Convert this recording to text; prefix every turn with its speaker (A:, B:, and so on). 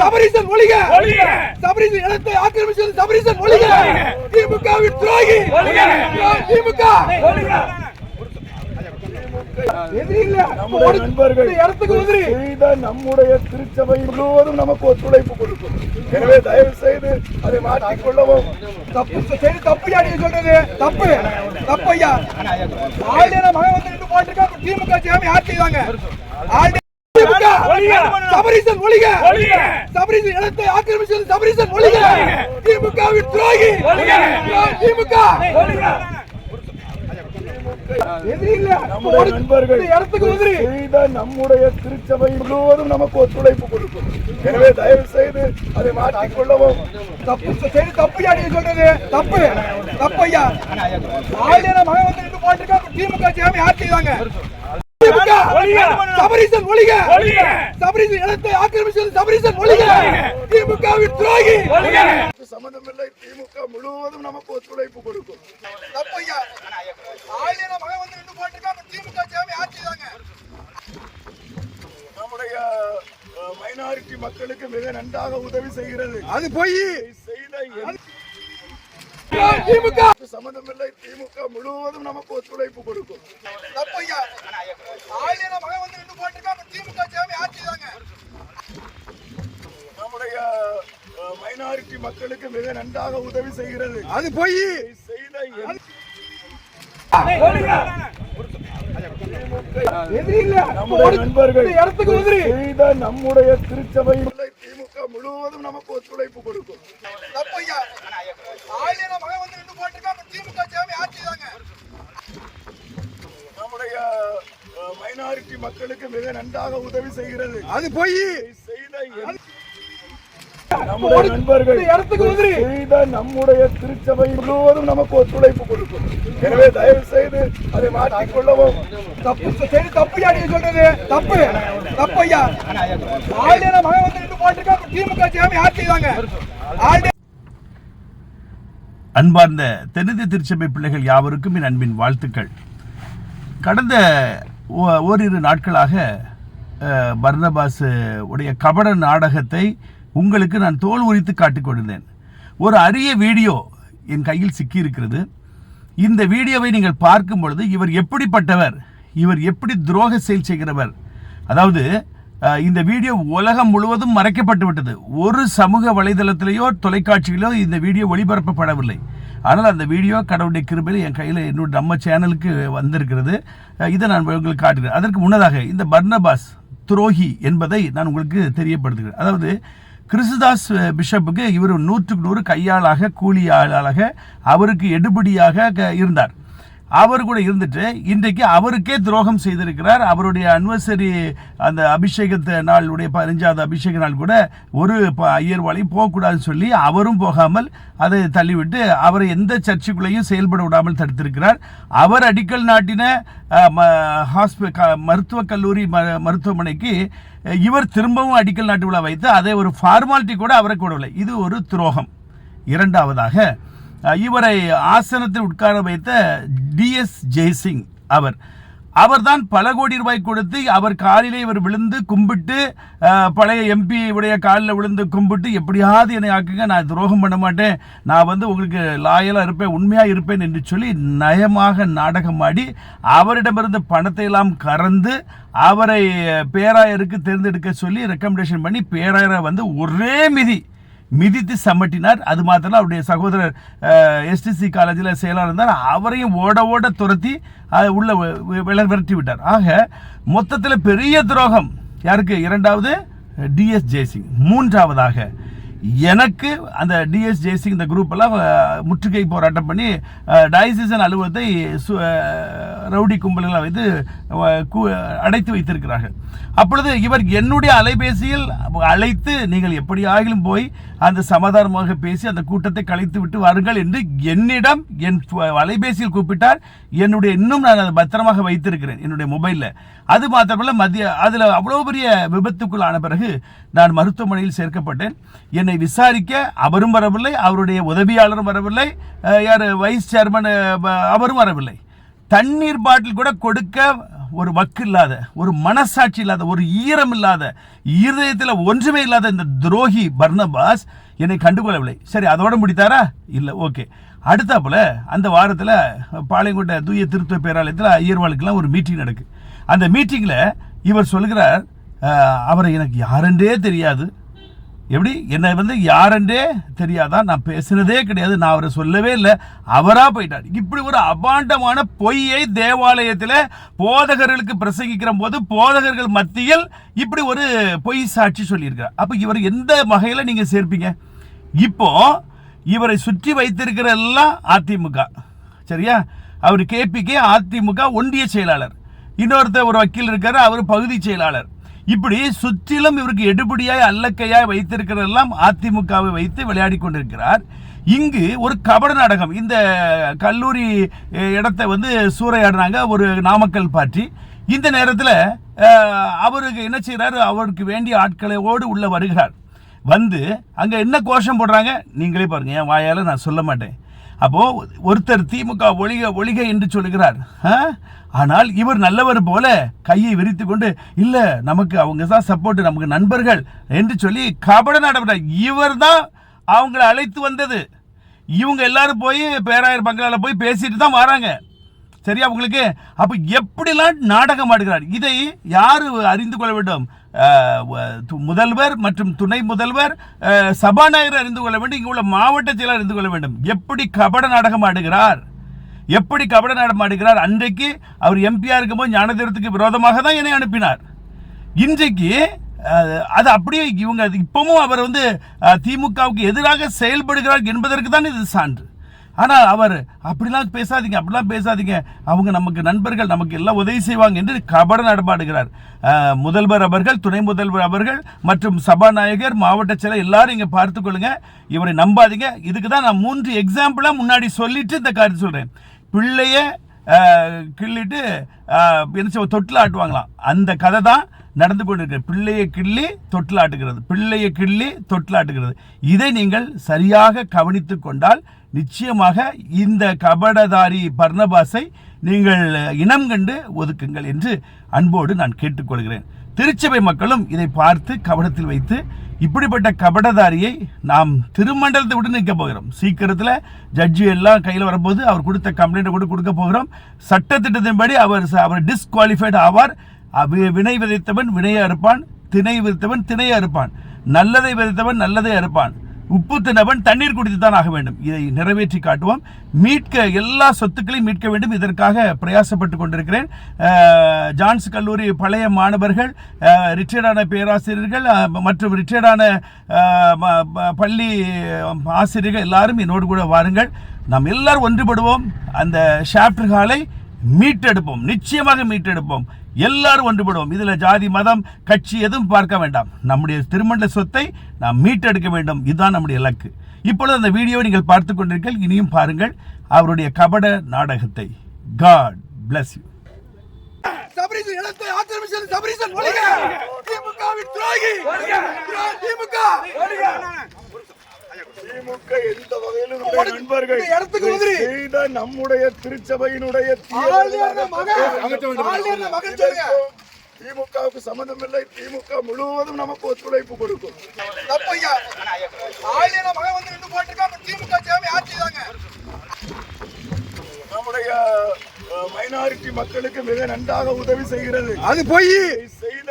A: சபரீசன் ஒழிக! சபரீசன் இடத்தை ஆக்கிரமிச்சது சபரீசன் ஒழிக! திமுகவின் துரோகி! திமுக! எதிரி இல்ல
B: நம்முடைய செய்த திருச்சபை முழுவதும் நமக்கு ஒத்துழைப்பு கொடுக்கும். எனவே தயவு செய்து அதை மாற்றிக்கொள்ளவும்.
A: தப்பு சரி தப்பு நீங்க சொல்றது? தப்பு. தப்பு ஐயா ஆளுநர் மகன் வந்து நின்று போட்டிருக்காங்க திமுக ஆளுநர் திமுக சபரீசன் ஒழிக. சபரீசன் இடத்தை ஆக்கிரமிச்சது சபரீசன் ஒழிக. திமுகவின் துரோகி. திமுக.
B: நம்முடைய செய்த திருச்சபை முழுவதும் நமக்கு ஒத்துழைப்பு கொடுக்கும். எனவே தயவு செய்து அதை மாற்றிக்கொள்ளவும்.
A: தப்பு சரி தப்பு யா நீங்க சொல்றது? தப்பு. தப்பு ஐயா ஆளுநர் மகன் வந்து போட்டிருக்காங்க. திமுக யார் செய்வாங்க திமுக சபரீசன் ஒழிக. சபரீசன் இடத்தை ஆக்கிரமிச்சது சபரீசன் ஒழிக. திமுகவின் துரோகி.
B: சம்பந்தமில்லை. திமுக முழுவதும் நமக்கு ஒத்துழைப்பு கொடுக்கும்.
A: தப்பு ஐயா ஆளுநர் மகன் வந்து நின்று போட்டிருக்காங்க திமுக சேவை யார் செய்வாங்க
B: நம்முடைய மைனாரிட்டி மக்களுக்கு மிக நன்றாக உதவி செய்கிறது.
A: அது போய்.
B: செய்த
A: திமுக.
B: சம்பந்தமில்லை. திமுக முழுவதும் நமக்கு ஒத்துழைப்பு கொடுக்கும்.
A: தப்பு ஐயா ஆளுநர் மகன் வந்து நின்று போட்டிருக்காங்க திமுக சேவை யார் செய்வாங்க
B: நம்முடைய மைனாரிட்டி மக்களுக்கு மிக நன்றாக உதவி செய்கிறது.
A: அது போய்.
B: செய்த நம்முடைய திருச்சபை திமுக முழுவதும் நமக்கு ஒத்துழைப்பு கொடுக்கும்.
A: ஆளுநர் மகன் வந்து நின்று போட்டிருக்காங்க திமுக சேவை யார் செய்வாங்க
B: நம்முடைய மைனாரிட்டி மக்களுக்கு மிக நன்றாக உதவி செய்கிறது.
A: அது போய்
B: செய்த நம்முடைய நண்பர்கள்
A: இந்த இடத்துக்கு எதிரி
B: செய்த நம்முடைய திருச்சபை முழுவதும் நமக்கு ஒத்துழைப்பு கொடுக்கும். எனவே தயவு செய்து அதை மாற்றிக்கொள்ளவும்.
A: தப்பு சரி தப்பு யா நீங்க சொல்றது? தப்பு. தப்பு ஐயா ஆளுநர் மகன் வந்து நின்று திமுக சேவை யார் செய்வாங்க
C: அன்பார்ந்த தென்னிந்திய திருச்சபை பிள்ளைகள் யாவருக்கும் என் அன்பின் வாழ்த்துக்கள். கடந்த ஓரிரு நாட்களாக அஹ், பர்னபாஸ் உடைய கபட நாடகத்தை உங்களுக்கு நான் தோல் உரித்து காட்டிக் கொண்டிருந்தேன். ஒரு அரிய வீடியோ என் கையில் சிக்கியிருக்கிறது. இந்த வீடியோவை நீங்கள் பார்க்கும் பொழுது இவர் எப்படிப்பட்டவர் இவர் எப்படி துரோக செயல் செய்கிறவர் அதாவது இந்த வீடியோ உலகம் முழுவதும் மறைக்கப்பட்டு விட்டது. ஒரு சமூக வலைதளத்திலேயோ தொலைக்காட்சியிலோ இந்த வீடியோ ஒளிபரப்பப்படவில்லை. ஆனால் அந்த வீடியோ கடவுளுடைய கிருபையில் என் கையில் என்னோட நம்ம சேனலுக்கு வந்திருக்கிறது. இதை நான் உங்களுக்கு காட்டுகிறேன். அதற்கு முன்னதாக இந்த பர்னபாஸ் துரோகி என்பதை நான் உங்களுக்கு தெரியப்படுத்துகிறேன். அதாவது கிறிஸ்துதாஸ் பிஷப்புக்கு இவர் நூற்றுக்கு நூறு கையாளாக கூலி ஆளாக அவருக்கு எடுபடியாக க- இருந்தார். அவர் கூட இருந்துட்டு இன்றைக்கு அவருக்கே துரோகம் செய்திருக்கிறார். அவருடைய அனிவர்சரி அந்த அபிஷேகத்தை நாளுடைய பதினஞ்சாவது அபிஷேக நாள் கூட ஒரு ப- ஐயர்வாளையும் போகக்கூடாதுன்னு சொல்லி அவரும் போகாமல் அதை தள்ளிவிட்டு அவரை எந்த சர்ச்சுக்குள்ளேயும் செயல்பட விடாமல் தடுத்திருக்கிறார். அவர் அடிக்கல் நாட்டின ம- ஹாஸ்பி க- மருத்துவக் கல்லூரி ம மருத்துவமனைக்கு இவர் திரும்பவும் அடிக்கல் நாட்டு விழா வைத்து அதை ஒரு ஃபார்மாலிட்டி கூட அவரை கூடவில்லை. இது ஒரு துரோகம். இரண்டாவதாக இவரை ஆசனத்தில் உட்கார வைத்த டிஎஸ் ஜெய்சிங் அவர். அவர்தான் பல கோடி ரூபாய் கொடுத்து அவர் காலிலே இவர் விழுந்து கும்பிட்டு பழைய எம்பி உடைய காலில் விழுந்து கும்பிட்டு எப்படியாவது என்னை ஆக்குங்க நான் துரோகம் பண்ண மாட்டேன். நான் வந்து உங்களுக்கு லாயலாக இருப்பேன் உண்மையாக இருப்பேன் என்று சொல்லி நயமாக நாடகமாடி அவரிடமிருந்து பணத்தை எல்லாம் கறந்து அவரை பேராயருக்கு தேர்ந்தெடுக்க சொல்லி ரெக்கமெண்டேஷன் பண்ணி பேராயரை வந்து ஒரே மிதி மிதித்து சமட்டினார். அது மாத்திரம் அவருடைய சகோதரர் எஸ்டிசி காலேஜில் செயலாளர் இருந்தார். அவரையும் ஓட ஓட துரத்தி அஹ், உள்ள விள விரட்டி விட்டார். ஆக மொத்தத்தில் பெரிய துரோகம். யாருக்கு? இரண்டாவது டிஎஸ் ஜெய்சிங். மூன்றாவதாக எனக்கு அந்த டிஎஸ் ஜெய்சிங் இந்த குரூப் எல்லாம் முற்றுகை போராட்டம் பண்ணி டயசிசன் அலுவலகத்தை சு- ரவுடி கும்பல்களை வைத்து அடைத்து வைத்திருக்கிறார்கள். அப்பொழுது இவர் என்னுடைய அலைபேசியில் அழைத்து நீங்கள் எப்படியாகிலும் போய் அந்த சமாதானமாக பேசி அந்த கூட்டத்தை கலைத்து விட்டு வாருங்கள் என்று என்னிடம் என் அலைபேசியில் கூப்பிட்டார். என்னுடைய இன்னும் நான் அதை பத்திரமாக வைத்திருக்கிறேன் என்னுடைய மொபைலில். அது மாத்திரமல்ல மத்திய அதில் அவ்வளோ பெரிய விபத்துக்குள் ஆன பிறகு நான் மருத்துவமனையில் சேர்க்கப்பட்டேன். என்னை விசாரிக்க அவரும் வரவில்லை அவருடைய உதவியாளரும் வரவில்லை யார் வைஸ் சேர்மன் அவரும் வரவில்லை. தண்ணீர் பாட்டில் கூட கொடுக்க ஒரு வக்கு இல்லாத ஒரு மனசாட்சி இல்லாத ஒரு ஈரம் இல்லாத ஈரதயத்தில் ஒன்றுமே இல்லாத இந்த துரோகி பர்னபாஸ் என்னை கண்டுகொள்ளவில்லை. சரி அதோட முடித்தாரா? இல்லை ஓகே. அடுத்தாப்புல அந்த வாரத்தில் பாளையங்கோட்டை தூய திருத்துவ பேராலயத்தில் ஐயர்வாளுக்கெல்லாம் ஒரு மீட்டிங் நடக்கு. அந்த மீட்டிங்கில் இவர் சொல்கிறார் அவரை எனக்கு யாரென்றே தெரியாது. எப்படி? என்னை வந்து யாரென்றே தெரியாதா? நான் பேசுனதே கிடையாது. நான் அவரை சொல்லவே இல்லை. அவராக போயிட்டார். இப்படி ஒரு அபாண்டமான பொய்யை தேவாலயத்தில் போதகர்களுக்கு பிரசங்கிக்கிற போது போதகர்கள் மத்தியில் இப்படி ஒரு பொய் சாட்சி சொல்லியிருக்கிறார். அப்போ இவர் எந்த வகையில் நீங்கள் சேர்ப்பீங்க? இப்போ இவரை சுற்றி வைத்திருக்கிற எல்லாம் அதிமுக. சரியா? அவர் கேபிகே அதிமுக ஒன்றிய செயலாளர். இன்னொருத்தர் ஒரு வக்கீல் இருக்கார். அவர் பகுதி செயலாளர். இப்படி சுற்றிலும் இவருக்கு எடுபடியாய் அல்லக்கையாய் வைத்திருக்கிறதெல்லாம் அதிமுகவை வைத்து விளையாடி கொண்டிருக்கிறார். இங்கு ஒரு கபட நாடகம் இந்த கல்லூரி இடத்தை வந்து சூறையாடுறாங்க ஒரு நாமக்கல் பார்ட்டி இந்த நேரத்தில் அவருக்கு என்ன செய்கிறார் அவருக்கு வேண்டிய ஆட்களோடு உள்ளே வருகிறார். வந்து அங்கே என்ன கோஷம் போடுறாங்க? நீங்களே பாருங்கள் என் வாயால் நான் சொல்ல மாட்டேன். அப்போது ஒருத்தர் திமுக ஒழிக ஒழிக என்று சொல்லுகிறார். ஆ? ஆனால் இவர் நல்லவர் போல கையை விரித்து கொண்டு இல்லை நமக்கு அவங்க தான் சப்போர்ட் நமக்கு நண்பர்கள் என்று சொல்லி கபட நடவடிக்கை இவர் தான் அவங்களை அழைத்து வந்தது. இவங்க எல்லாரும் போய் பேராயர் பங்களால் போய் பேசிட்டு தான் வராங்க. சரியா உங்களுக்கு? அப்ப எப்படிலாம் நாடகம் ஆடுகிறார்? இதை யாரு அறிந்து கொள்ள வேண்டும்? து- முதல்வர் மற்றும் துணை முதல்வர் சபாநாயகர் அறிந்து கொள்ள வேண்டும் இங்கே உள்ள மாவட்ட செயலர் அறிந்து கொள்ள வேண்டும். எப்படி கபட நாடகம் ஆடுகிறார்? எப்படி கபட நாடகம் ஆடுகிறார்? அன்றைக்கு அவர் எம்பியா இருக்கும்போது ஞானதேரத்துக்கு விரோதமாக தான் என்னை அனுப்பினார். இன்றைக்கு அது அப்படியே இவங்க அது இப்பவும் அவர் வந்து திமுகவுக்கு எதிராக செயல்படுகிறார் என்பதற்கு தான் இது சான்று. ஆனால் அவர் அப்படிலாம் பேசாதீங்க அப்படிலாம் பேசாதீங்க. அவங்க நமக்கு நண்பர்கள் நமக்கு எல்லாம் உதவி செய்வாங்க என்று கபட நடமாடுகிறார். முதல்வர் அவர்கள் துணை முதல்வர் அவர்கள் மற்றும் சபாநாயகர் மாவட்ட செயலர் எல்லாரும் இங்கே பார்த்து கொள்ளுங்க. இவரை நம்பாதீங்க. இதுக்கு தான் நான் மூன்று எக்ஸாம்பிளாக முன்னாடி சொல்லிட்டு இந்த காரியம் சொல்கிறேன் பிள்ளைய கிள்ளிட்டு என்ன தொட்டில் ஆட்டுவாங்களாம். அந்த கதை தான் நடந்து கொண்டிருக்கிறது. பிள்ளையை கிள்ளி தொட்டில் ஆட்டுகிறது. பிள்ளையை கிள்ளி தொட்டில் ஆட்டுகிறது. இதை நீங்கள் சரியாக கவனித்து கொண்டால் நிச்சயமாக இந்த கபடதாரி பர்ணபாஸை நீங்கள் இனம் கண்டு ஒதுக்குங்கள் என்று அன்போடு நான் கேட்டுக்கொள்கிறேன். திருச்சபை மக்களும் இதை பார்த்து கவனத்தில் வைத்து இப்படிப்பட்ட கபடதாரியை நாம் திருமண்டலத்தை விட்டு நிற்க போகிறோம். சீக்கிரத்தில் ஜட்ஜி எல்லாம் கையில் வரும்போது அவர் கொடுத்த கம்ப்ளைண்ட்டை கூட கொடுக்க போகிறோம். சட்டத்திட்டத்தின்படி அவர் அவர் டிஸ்குவாலிஃபைடு ஆவார். வினை விதைத்தவன் வினையாக இருப்பான் திணை விதைத்தவன் திணையாக இருப்பான். நல்லதை விதைத்தவன் நல்லதே இருப்பான். உப்பு தினவன் தண்ணீர் குடித்து தான் ஆக வேண்டும். இதை நிறைவேற்றி காட்டுவோம். மீட்க எல்லா சொத்துக்களையும் மீட்க வேண்டும். இதற்காக பிரயாசப்பட்டு கொண்டிருக்கிறேன். ஜான்ஸ் கல்லூரி பழைய மாணவர்கள் ரிட்டையர்டான பேராசிரியர்கள் மற்றும் ரிட்டையர்டான பள்ளி ஆசிரியர்கள் எல்லாரும் என்னோடு கூட வாருங்கள். நாம் எல்லாரும் ஒன்றுபடுவோம். அந்த ஷாப்டர் ஹாலை மீட்டெடுப்போம். நிச்சயமாக மீட்டெடுப்போம். எல்லாரும் ஒன்றுபடுவோம். இதுல ஜாதி மதம் கட்சி எதுவும் பார்க்க வேண்டாம். நம்முடைய திருமண சொத்தை நாம் மீட்டெடுக்க வேண்டும். இதுதான் நம்முடைய இலக்கு. இப்பொழுது அந்த வீடியோ நீங்கள் பார்த்து கொண்டிருக்கீர்கள் இனியும் பாருங்கள் அவருடைய கபட நாடகத்தை. God bless you.
A: சபரீசன் இடத்தை ஆக்கிரமிச்சது சபரீசன் ஒழிக. திமுகவின் துரோகி. துரோகி திமுக.
B: திமுக எந்த வகையிலும் நம்முடைய நண்பர்கள்.
A: இந்த இடத்துக்கு உதிரி.
B: நம்முடைய திருச்சபையினுடைய
A: ஆளுநர் மகன். ஆளுநர் மகன் சொல்லுங்க.
B: திமுகவுக்கு சம்பந்தம் இல்லை திமுக முழுவதும் நமக்கு ஒத்துழைப்பு கொடுக்கும். நம்முடைய மைனாரிட்டி மக்களுக்கு மிக நன்றாக உதவி செய்கிறது.
A: அது போய்.
B: செய்த